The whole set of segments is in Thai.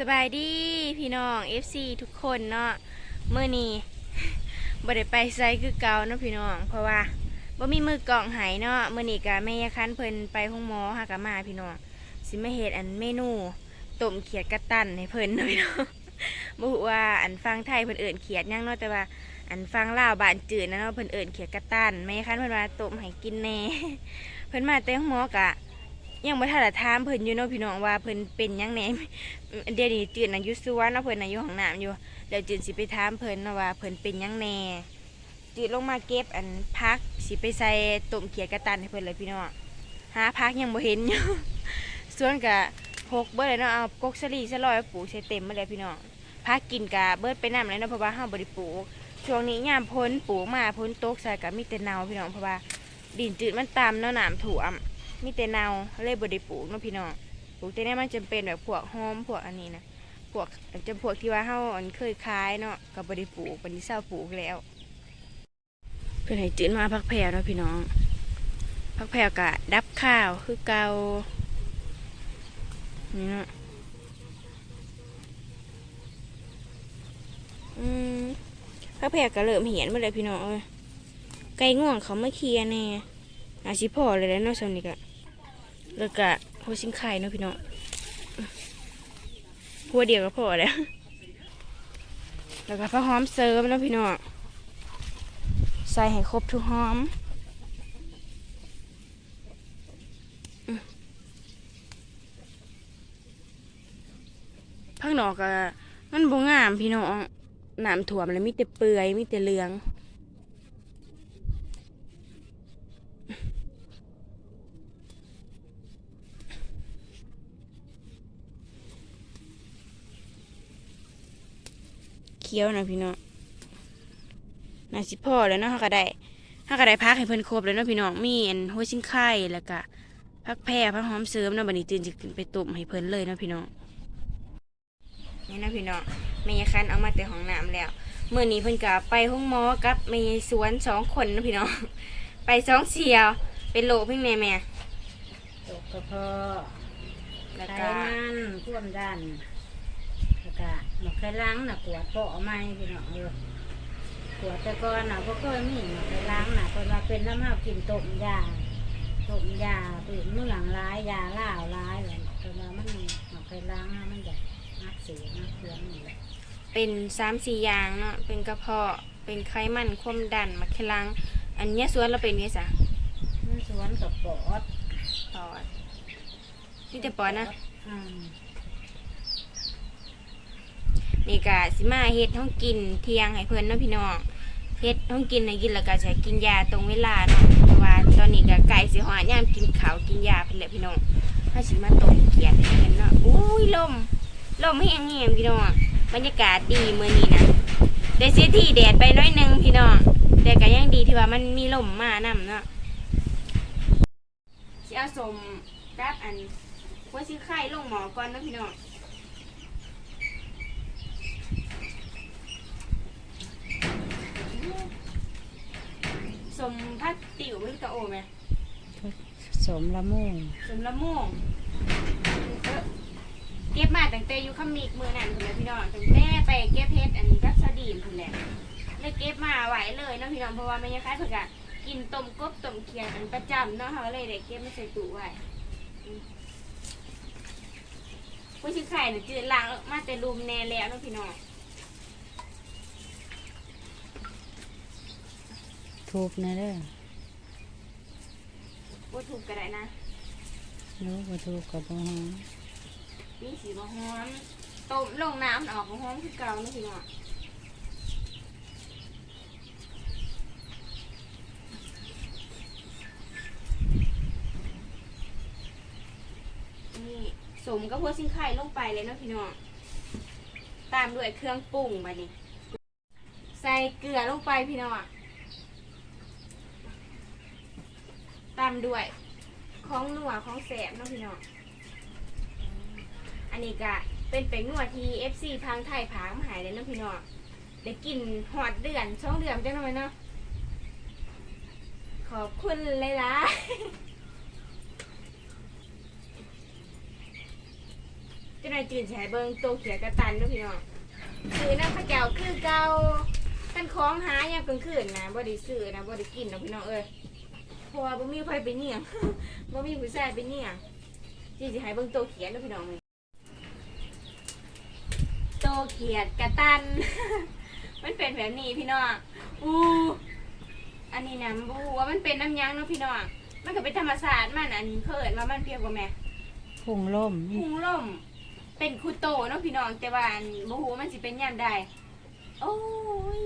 สบายดีพี่น้อง FC ทุกคนเนาะเมื่อนี้บ่ได้ไปไซคือเก่าเนาะพี่น้อง เพราะว่าบ่มีมือกล่องหายเนาะเมื่อนี้ก็แม่ยาคันเพิ่นไปห้องหมอหากะมาพี่น้องสิมาเฮ็ดอันเมนูต้มเขียดกระตันให้เพิ่นเนาะพี่น้องบ่ฮู้ว่าอันฟังไทยเพิ่นเอิ้นเขียดยังเนาะแต่ว่า อันฟังลาวบ้านจืดนะเนาะเพิ่นเอิ้นเขียดกระตันแม่ยาคันเพิ่นว่าต้มให้กินแน่เพิ่นมาแต่ห้องหมอกะ ยังบ่ทันได้ถามเพิ่นอยู่เนาะพี่น้องว่าเพิ่นเป็นหยังแหน่เดี๋ยวนี้จืดน่ะอยู่สวนเนาะเพิ่นน่ะอยู่ห้องน้ำอยู่เดี๋ยวจืดสิไปถามเพิ่นเนาะว่าเพิ่นเป็นหยังแหน่จืดลงมาเก็บอันพักสิไปใส่ต้มเขียดกระตันให้เพิ่นเลยพี่น้องหาพักยังบ่เห็นอยู่ส่วนกะพกเบิดเลยเนาะเอากกสลีสลอยปลูกใส่เต็มมาเลยพี่น้องพักกินกะเบิดไปน้ำเลยเนาะเพราะว่าเฮาบ่ได้ปลูกช่วงนี้ยามพ้นปลูกมาพ้นตกใส่กะมีแต่เนาพี่น้องเพราะว่าดินจืดมันต่ำเนาะน้ำท่วม มีแต่เนาเลยบ่ได้ปลูกเนาะพี่น้องปลูกแต่เนี่ยมันจำเป็นแบบพวกหอมพวกอันนี้นะพวกจำพวกที่ว่าเฮาอันเคยขายเนาะก็บ่ได้ปลูกบัดนี้เศร้าปลูกแล้ว เพิ่นให้จืดมาพักแพรเนาะพี่น้องพักแพรกะดับข้าวคือเก่านี่เนาะอืมพักแพรก็เริ่มเหียนมาเลยพี่น้องเอ้ยไก่ง่วงเขามาเคลียร์แน่อาสิพอเลยแล้วเนาะสำนี้กะ แล้วก็หัวชิงไข่เนาะพี่น้องหัวเดียวก็พอแล้วแล้วก็ผ้าหอมเซิร์ฟเนาะพี่น้องใส่ให้ครบทุกหอมพักหนอกก็มันบ่งามพี่น้องน้ำถ่วมแล้วมีแต่เปื่อยมีแต่เหลือง เคี้ยวนะพี่น้องน่าสิพ่อแล้วเนาะเฮาก็ได้เฮาก็ได้พักให้เพิ่นครบแล้วเนาะพี่น้องมีอันหัวชิงไข่แล้วก็พักแพร่พักหอมเสริมเนาะบัดนี้ตื่นสิขึ้นไปต้มให้เพิ่นเลยเนาะพี่น้องนี่นะพี่น้องแม่ยายคันเอามาแต่ห้องน้ำแล้วมื้อนี้เพิ่นก็ไปห้องหมอกับแม่ยายสวนสองคนเนาะพี่น้องไปสองเสียวเป็นโรคเพิ่งแน่แม่ตกกระเพาะแล้วไขก็มันท่วมดันแล้วก็ หมอกไขล้างน่ะกวดเปาะไหมพี่น้องเออกวดแต่ก่อนน่ะบ่เคยมีหมอกไขล้างน่ะเพิ่นว่าเป็นน้ำห้าวกินต้มยาต้มยาเป็นเมืองร้ายยาล่าวร้ายเลยเพิ่นว่ามันหมอกไขล้างน่ะมันจะนักเสียนักเครื่องนี่แหละเป็นสามสี่อย่างเนาะเป็นกระเพาะเป็นไขมันความดันมะเขลังอันเนี้ยสวนเราเป็นไงสะมันสวนกับปอดปอดนี่แต่ปอดนะอืม นี่ กะสิมาเฮ็ดห้องกินเที่ยงให้เพิ่อนเนาะพี่น้องเฮ็ดห้องกินให้กินแล้วก็จะกินยาตรงเวลาเนาะเพราะว่าตอนนี้ก็ไก่สิหอดยามกินข้าวกินยาเพิ่นแหละพี่น้องถ้าสิมาต้มเขียดให้เพิ่นเนาะอุ้ยลมลมแห้งๆพี่น้องบรรยากาศดีมื้อนี้นะได้เสียที่แดดไปน้อยนึงพี่น้องแต่ก็ยังดีที่ว่ามันมีลมมานํเนาะสิเอาสมกับอันหัวสิไข่ลงหมอก่อนเนาะพี่น้อง สมพัดติ๋วมันกระโอไหมสมละมุงสมละโม่งเอ้อเก็บมาตั้งแต่อยู่ขมิกมือนั่นคุณแหละพี่น้องตั้งแต่ไปเก็บเพชรอันกัสดีนคุณแหละเลยเก็บมาไหวเลยเนาะพี่น้องเพราะว่าไม่ใช่คล้ายเพื่อกะกินต้มกบต้มเคียงอันประจำเนาะเขาเลยได้เก็บมาใส่ตู้ไว้อืมผู้ชิไข่เนี่ยจืดล้างมาแต่รูมแน่แล้วเนาะพี่น้อง ทูบนะเด้อว่าถูกก็ได้นะรู้ว่าทูบกับบ่ฮอมีสีบะฮ้อนต้มลงน้ำมันออกบะฮ้อนคือเก่าเนาะพี่น้องนี่สมกับพวกชิ้นไข่ลงไปเลยเนาะพี่น้องตามด้วยเครื่องปรุงไปนี่ใส่เกลือลงไปพี่น้อง ตามด้วย ของนัวของแสบเนาะพี่น้อง อันนี้ก็เป็นเป็งนัวที่ FC ทางไทยผางมาหายเลยเนาะพี่น้องได้กินหอดเดือนช่องเดือนจังหน่อยเนาะ ขอบคุณเลยล่ะจะนายจืนสิใช้เบิงโตเขียกระตันเด้อพี่น้องซื้อน้ำข้าวเจ้าคือเก่ากันของหายามกลางคืนนะบ่ได้ซื้อนะบ่ได้กินเนาะพี่น้องเอ้ย พราะว่าบ่มีไผไปเหนี่ยงบ่มีผู้ชายไปเหนี่ยงจีสิให้เบิ่งโตเขียนเด้อพี่น้องเอ้ยโตเขียดกระตัน มันเป็นแบบนี้พี่น้องอู้อันนี้นะบ่ฮู้ว่ามันเป็นน้ำหยังเนาะพี่น้องมันก็เป็นธรรมชาติมันอันเพิ่นว่ามันเปรียกว่าแม่พุ่งล่มพุงล่ม เป็นคูโตเนาะพี่น้องแต่ว่าอันบ่ฮู้ว่ามันสิเป็นยามใดโอ้ย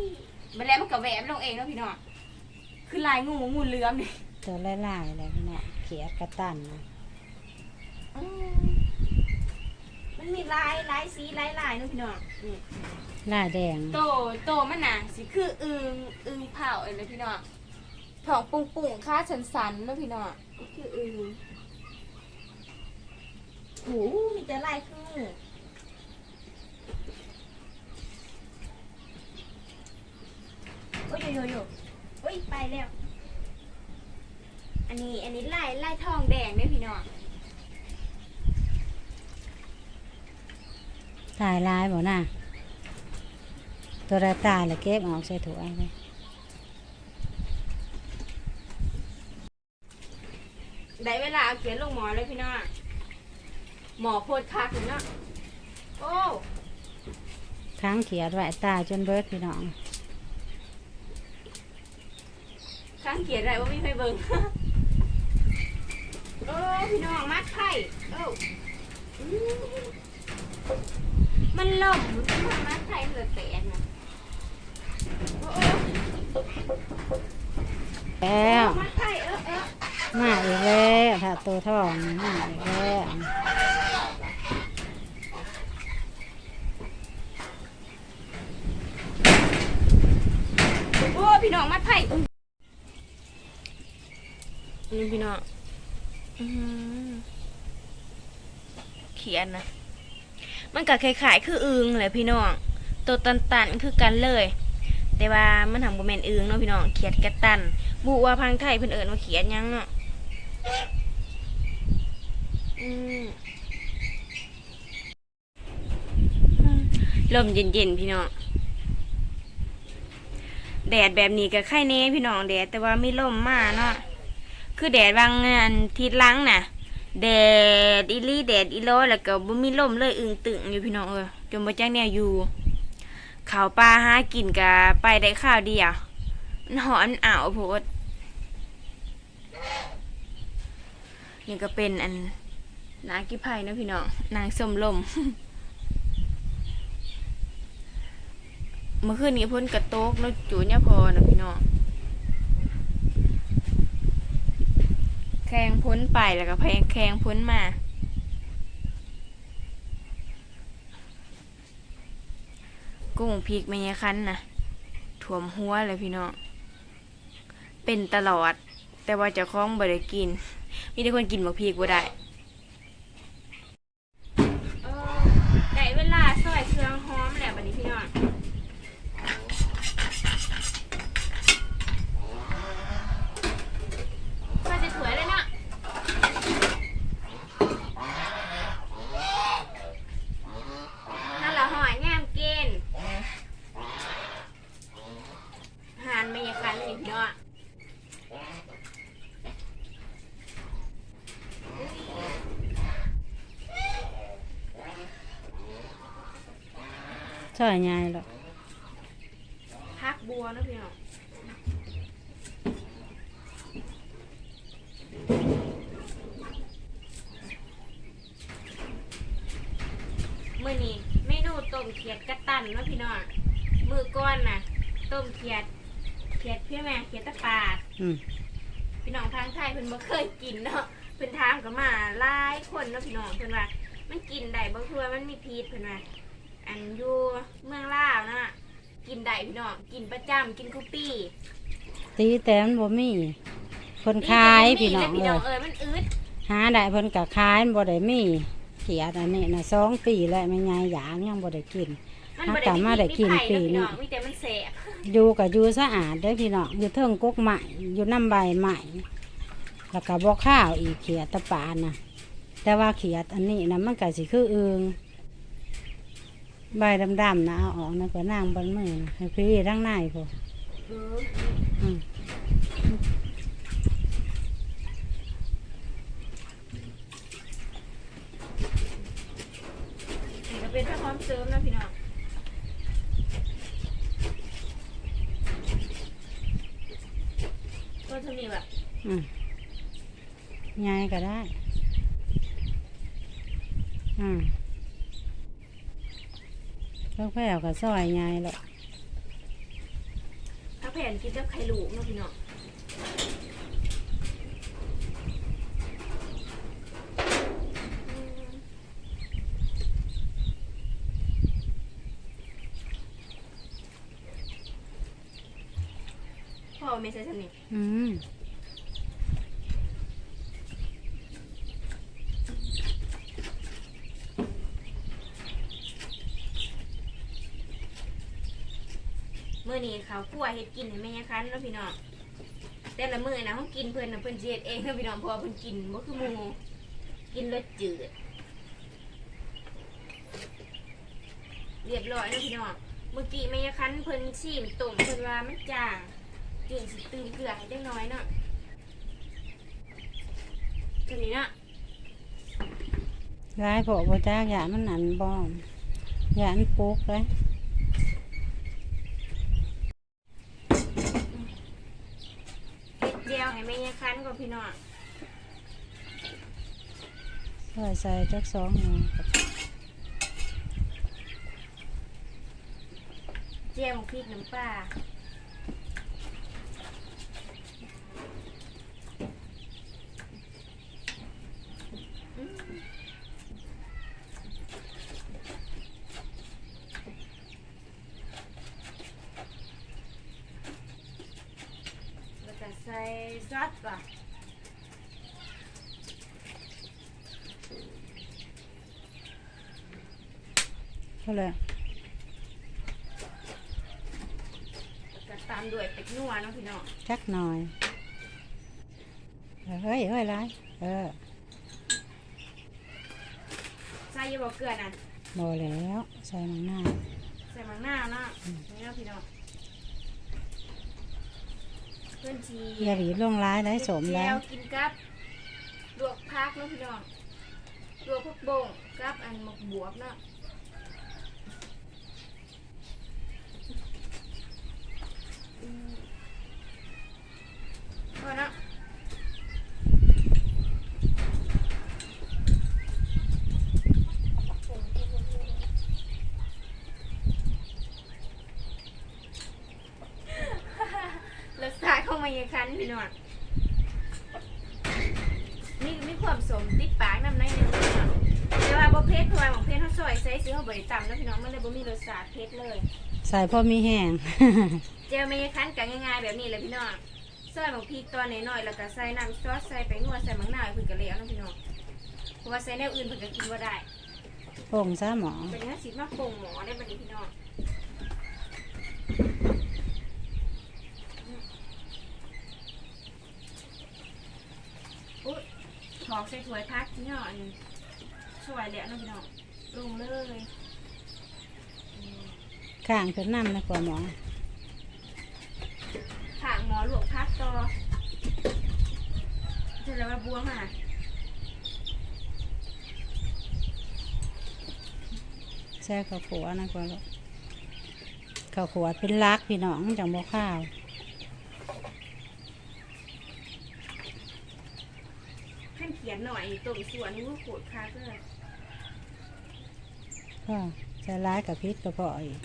บัดแล้วมันก็แหวบลงเองเนาะพี่น้องคือลายงูงูเหลือมนี่ ตัวไล่ๆอะไรพี่น้องเขียดกระตันนะอืมมันมีลายลายสีลายลายเนาะพี่น้องนี่ลายแดง โตโตมันน่ะสิคืออึงอึงเผาเอ้ยเลยพี่น้องท้องปุ้งปุ้งๆขาสันๆเนาะพี่น้องคืออึงโหมีแต่ลายคืองูโอ้ยโยโยโยโอ้ยไปแล้ว อันนี้อันนี้ลายลายทองแดงเนี่ยพี่น้องตายลายบ่น่ะตัวใดตายแล้วเก็บออกใส่ถุงเลยได้เวลาเอาเขียนลงหมอเลยพี่น้องหมอโพดคักเนาะโอ้ทั้งเขียดไว้ตายจนเบิดพี่น้องข้างเขียนอะไรว่ามีใครเบิ่ง โอ้พี่น้องมัดไข่โอ้อืมมันล่มมันมัดไข่เหลือแตกนะโอ้โอ้แล้วมัดไข่เออเออมาอีกแล้วถ้าตัวทองมาอีกแล้วโอ้พี่น้องมัดไข่นี่พี่น้องอื้อหือ เขียนนะมันก็คล้ายๆคืออึงแหละพี่น้อง ตัวตันๆคือกันเลย แต่ว่ามันทำบ่แมนอึงเนาะพี่น้องเขียดกระตันบุว่าพังไทยเพิ่อนเอิ้นว่าเขียดยังเนาะอืมลมเย็นๆพี่น้องแดดแบบนี้ก็ไข่แน่พี่น้องแดดแต่ว่าไม่ลมมากเนาะ คือแดดบางอันทิศหลังน่ะ แดดอีลี่แดดอีโลแล้วก็บ่มีลมเลยอึงตึงอยู่พี่น้องเออจนบ่จักแนวอยู่ข้าวปลาหากินก็ไปได้ข้าวเดียวมันหอนอ้าวโพดนี่ก็เป็นอันนากิไผ่นะพี่น้องนางสมลมเมื่อคืนนี้พ้นกระโตกแล้วจูเนี่ยพอนะพี่น้อง แข่งพ้นไปแล้วก็แพงแข่งพ้นมา กุ้งพริกไม่ยคันนะถ่วมหัวเลยพี่น้องเป็นตลอด แต่ว่าจะคล้องบ่ได้กิน มีแต่คนกินบักพริกบ่ได้เวลาซอยเครื่องหอมแล้วบัดนี้พี่น้อง มาจะถวยเลยเนาะนั่นละหอยงามเกณฑ์หานไม่ยาคันเลยพี่น้อง ช่อยยายหรอกพักบัวเนาะพี่น้องมื่อนี้เมนูต้มเขียดกระตันเนาะพี่น้องมือก้อนน่ะ ต้มเขียด เขียดเพื่อแม่เขียดตะปาด อืมพี่น้องทางไทยเพิ่นบ่เคยกินเนาะเพิ่นถามก็มาหลายคนเนาะพี่น้องเพิ่นว่า มันกินได้บ่คือว่ามันมีพิษเพิ่นว่า อันอยู่เมืองลาวนะกินได้พี่น้องกินประจำกินคุปปี้ตีแต่มันบ่มีคนขายพี่น้องพี่เลน้องยเอ้ยมันอึดหาได้เพิ่นก็ขายมันบ่ได้มีเขียดอันนี้น่ะสองปีแล้วแม่ยายหยางยังบ่ได้กิน มันหาบ่กลับมาได้ได้กินมีพิษปีมีภัยนี้เนาะพี่น้องมีแต่มันแสบอยู่กับอยู่สะอาดเด้อพี่น้องอยู่เทิงกกใหม่อยู่น้ำใบใหม่แล้วก็บ่ข้าวอีกเขียดตะปานน่ะแต่ว่าเขียดอันนี้นะมันก็สิคืออึง ใบดำๆนะเอาออกนะก็นั่งบนมือนะให้พี่ทั้งนพอเออืมนี่ก็เป็นผ้าพร้อมเสริมนะพี่น้องก็จะมีแบบอืมยายก็ได้ อืม ก็แผ่วกับซอยยายหรอกถ้าแผ่นกินกับไข่ลูกเนาะพี่น้องพ่อไม่ใช่สนิทอืม อนี้เขาวคั่วเฮ็ดกินให้แม่ยายคันเนาะพี่น้องแต่ละมื้อนะเขากินเพิ่นน่ะเพิ่นสิเฮ็ดเองเนาะพี่น้องเพราะว่าเพิ่นกินบ่คือหมู่กินรสจืด เรียบร้อยแล้วพี่น้องเมื่อกี้แม่ยายคันเพิ่นชิมต้มเพิ่นว่ามันจางจืดสิตื่นเกลือให้จักหน้อยเนาะตัวนี้เนาะร้ายพอบ่จ้ากยามันหนันบอมยามันปุกเลย เฮ็ดเจียวให้ แม่ยายคันก่อนพี่น้องซอยใส่จักสองหน่อยเจียวพริกน้ำปลาอืมแล้วก็ใส่ซอสก่อน ก็เลยแล้วก็ตามด้วยเป็ดนัวเนาะพี่น้องจักหน่อย เฮ้ยเฮ้ยร้ายเออใส่อยี่บอกเกลือนั่นบอแล้ว ใส่มันหน้า ใส่มังนาวเนาะนี่เนาะพี่น้องเพื่อนชีอย่าหลีลงร้ายได้สมแล้ว กินกับลวกพักเนาะพี่น้องลวกพักบงกับอันหมกบวบเนาะอืม พอเนาะรสชาติเข้ามาอย่างคันพี่น้องนี่มีความสมติดปากน้ำในอยหนึงพี่น้องแต่ว่าบ่เผ็ดเพราะว่าของเผ็ดเขาซอยใส่ซื้อเขาบริต่ำแล้วพี่น้องมันเลยบ่มีรสชาติเผ็ดเลย ใส่พอมีแห้ง เจลเมยคันกันง่ายๆแบบนี้เลยพี่น้อง ซอยบางพริกตอนน้อยๆแล้วก็ใส่น้ำซอสใส่ไปนัวใส่มังนาวให้เพิ่นก็แล้วเนาะพี่น้องเพราะว่าใส่แนวอื่นเพิ่นก็กินบ่ได้โป่งซะหมอเป็นเนื้อสิมาปรุงหมอได้บัดนี้พี่น้องอุ๊ยถอกใส่ถ้วยพักที่ห่ออันช่วยแล้วเนาะพี่น้องลงเลยอืมข้างเป็นน้ำนะกว่าหมอ ถางหมอ หลวงพักต่อเจะแล้วว่าบวงอะแช่ข้าวขัวนะกว่าลูกข้าวขัวเป็นลักพี่น้องจังบ่ข้าวขั้นเขียนหน่อยตุ่มส่วนนี่ว่าโขดคักเลยก็ใส่ร้ายกับพริษก็พออีก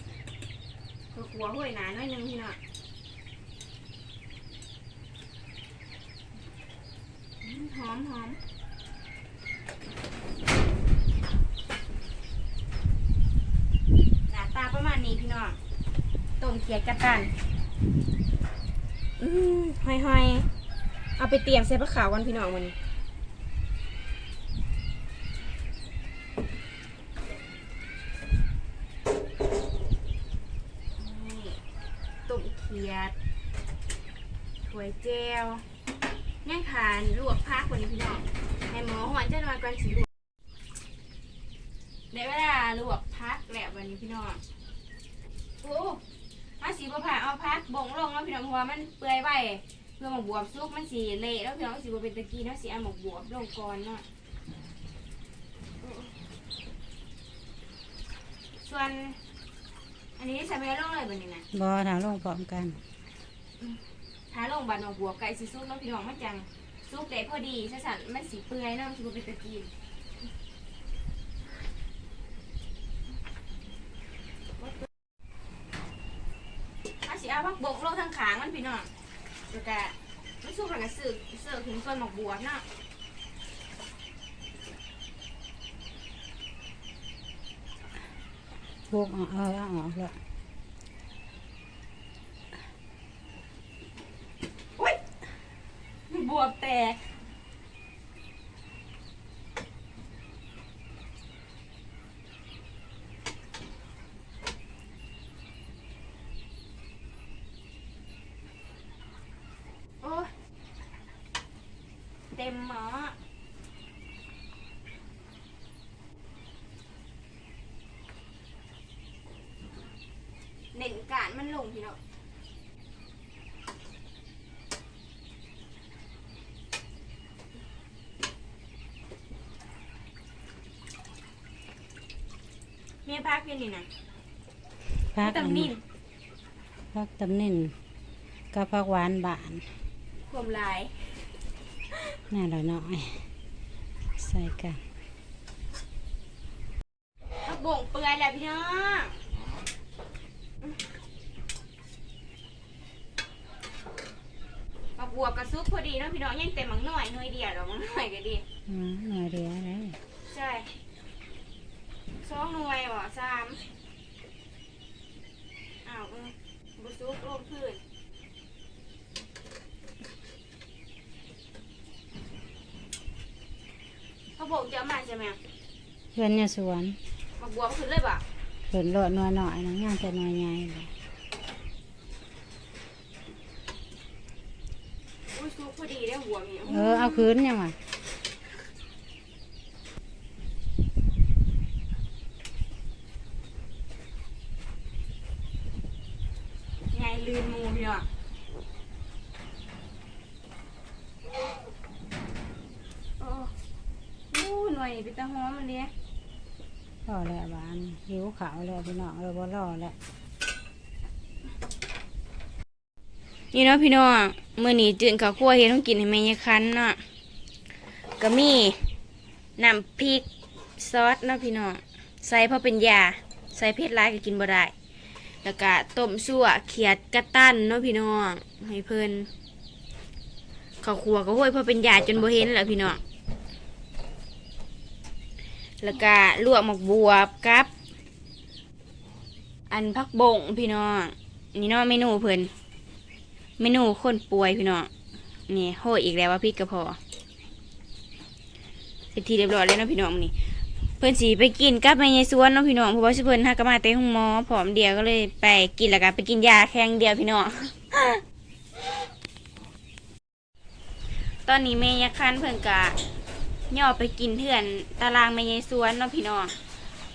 ก็กลัวห้วยหนาหน่อยหนึงพี่น้องอืม หอมหอมหน้าตาประมาณนี้พี่น้องต้มเขียดกระตันอืมห้อยๆเอาไปเตรียมใส่ผ้าขาวกันพี่น้องวันนี้ตุ่มเขียดถั่วยเจลย่างทานลวกพัก วันนี้พี่น้องให้หมอหวานจะมาก่อนสิลวกได้เวลาลวกพักแล้ววันวันนี้พี่น้องโอ้มาสีบผ่าเอาพักบ่งลงแล้วพี่น้องเพราะว่ามันเปื่อยไว้เพื่อหมกบวบซุกมันสีเละแล้วพี่น้องสีบเป็นตะกี้เนาะสีเอาหมกบวบลงก่อนเนาะส่วน อันนี้ใส่ไปลงเลยบันนี้นะบอถามลงพร้อมกัน ถ้าลงบันหมกบวบไก่สีซุกเนาะพี่น้องมันจัง ซุกเตะพอดีซะสันมันสีเปื่อยเนาะมันสีบเป็นตะกี้อาสิเอาพักบกโลกทั้งขางมันพี่น้องแล้วแต่ไม่สู้กันกับสื่อสื่อถึงส่วนหมกบวบเนาะพวกเอาเออเอาออกแล้ว อุ้ย บวบแตก โอ้เต็มหมอเน่นการมันลงพี่น้อง เมียพักอยู่นี่นะพักตำนินพักตำนินกับพักหวานบานความลายน่าหน่อยหน่อยใส่กันผักบ่งเปื่อยแหละพี่น้องผักบวบกับซุปพอดีเนาะพี่น้องยังเต็มมังหน่อยหน่อยเดียวดอกมังหน่อยก็ดีอืมหน่อยเดียวเลยใช่ สองหน่วยบ่สามอ้าวเออบุซุปลงพื้นเขาบอกจะเอามาใช่ไหมเพื่อนเนี่ยสวนผักบวบขึ้นเลยบ่ะเพิ่นโลดหน่อยหน่อยนะงานแต่หน่อยใหญ่เลยอุ้ยซุปพอดีได้หัวมีเออเอาคืนยังวะ ไงลืมหมูพี่น้องโอ้อู้หน่วยนี่ เป็นตาหอมมันเลยรอแล้วบานหิวขาวแล้วพี่น้องเออบ่รอแล้วนี่เนาะพี่น้องมื้อนี้จืนข้าวคั่วเฮ็ดต้องกินให้แม่ยายคันเนาะก็มีน้ำพริกซอสเนาะพี่น้องใส่เพราะเป็นยาใส่เผ็ดร้ายก็กินบ่ได้แล้วก็ต้มซั่วเขียดกระตั้นเนาะพี่น้องให้เพิ่นข้าวคั่วก็ห้วยเพราะเป็นยาจนบ่เห็นแล้วพี่น้อง แล้วก็ลวกหมกบวบกับ อันพักบงพี่น้องนี่เนาะเมนูเพิ่นเมนูคนป่วยพี่น้องนี่โหอีกแล้วว่าพริกระพอเป็นทีเรียบร้อยแล้วเนาะพี่น้องนี่เพิ่นสีไปกินกับแม่ยายสวนเนาะพี่น้องเพราะว่าเพิ่นหากนมาเต้ห้องหมอผอมเดียวก็เลยไปกินแล้วก็ไปกินยาแข้งเดียวพี่น้องตอนนี้แม่ยาคันเพิ่นกะ ย่อไปกินเถื่อนตารางแม่ยายสวนเนาะพี่น้อง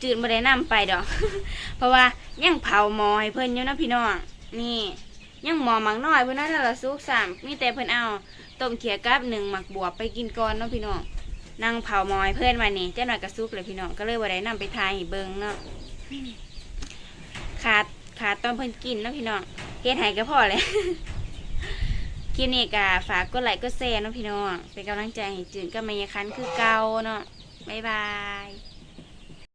จืดบ่ได้นํไปดอก เพราะว่ายังเผาหมอให้เพิ่นอยู่เนาะพี่น้องนี่ยังหมอหมักน้อยเพื่อนนั่นละซุกสามมีแต่เพิ่นเอาต้มเขียกับหนึ่งหมักบวบไปกินก่อนเนาะพี่น้องนั่งเผามอยเพื่อนมานี่เจ้าหน่อยกระซุกเลยพี่น้องก็เลยว่าได้นำไปทายให้เบิ่งเนาะขาดขาดตอนเพิ่นกินเนาะพี่น้องเฮ็ดให้ก็พอเลย คลิปนี้ก็ฝากกดไลค์กดแชร์เนาะพี่น้องเป็นกำลังใจให้จืนก็ไม่ยายคันคือเก่าเนาะบ๊ายบาย